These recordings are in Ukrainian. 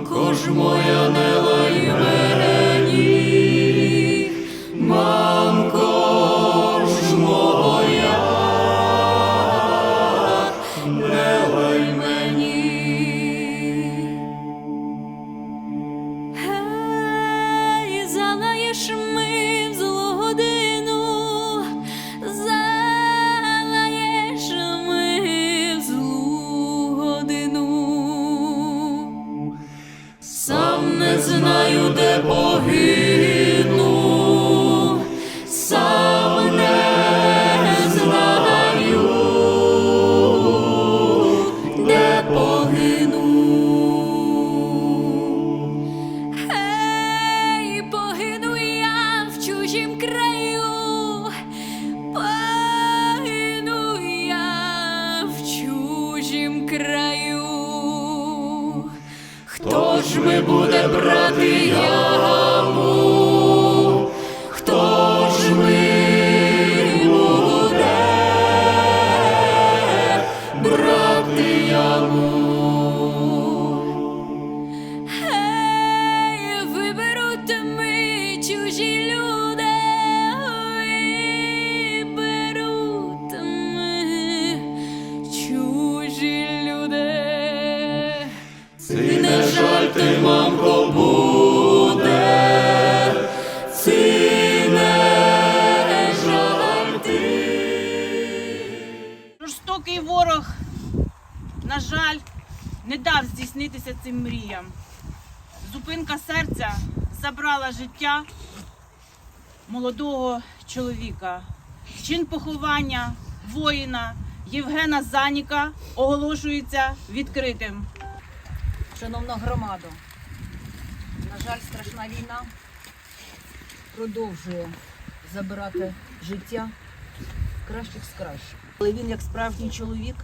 Мамко ж моя не знаю, де ти, мамко, буде, ці не. Жорстокий ворог, на жаль, не дав здійснитися цим мріям. Зупинка серця забрала життя молодого чоловіка. Чин поховання воїна Євгена Заніка оголошується відкритим. Шановна громада, на жаль, страшна війна продовжує забирати життя кращих з кращих. Але він, як справжній чоловік,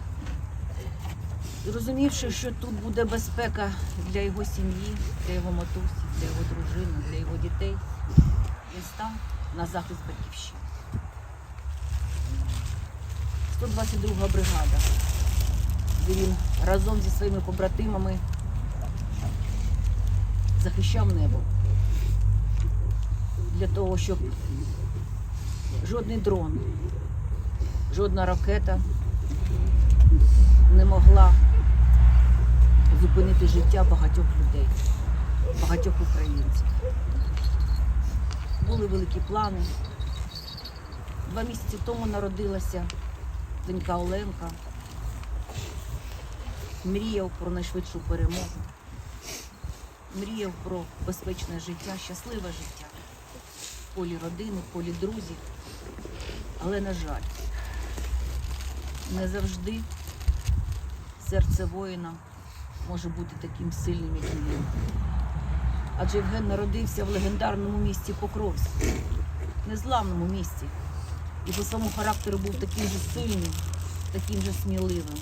зрозумівши, що тут буде безпека для його сім'ї, для його матусі, для його дружини, для його дітей, він став на захист батьківщини. 122 бригада, де він разом зі своїми побратимами захищав небо для того, щоб жодний дрон, жодна ракета не могла зупинити життя багатьох людей, багатьох українців. Були великі плани. Два місяці тому народилася донька Оленка. Мріяв про найшвидшу перемогу мріяв про безпечне життя, щасливе життя в полі родини, в полі друзів. Але, на жаль, не завжди серце воїна може бути таким сильним, як він. Адже Євген народився в легендарному місті Покровськ, незламному місті. І по своєму характеру був таким же сильним, таким же сміливим.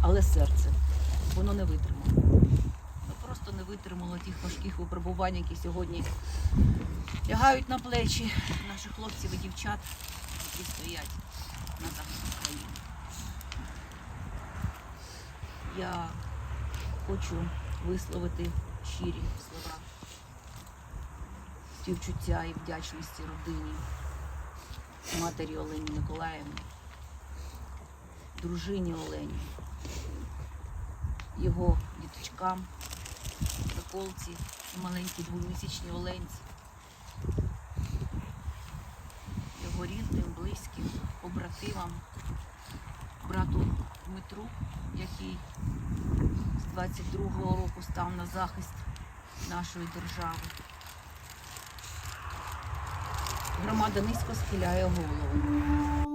Але серце воно не витримало. Ну просто не витримало тих важких випробувань, які сьогодні лягають на плечі наших хлопців і дівчат, які стоять на захисті країни. Я хочу висловити щирі слова співчуття і вдячності родині матері Олені Миколаївні, дружині Олені його діточкам, Миколці і маленькій двомісячній Оленці, його рідним, близьким, побратимам, брату Дмитру, який з 22-го року став на захист нашої держави. Громада низько схиляє голову.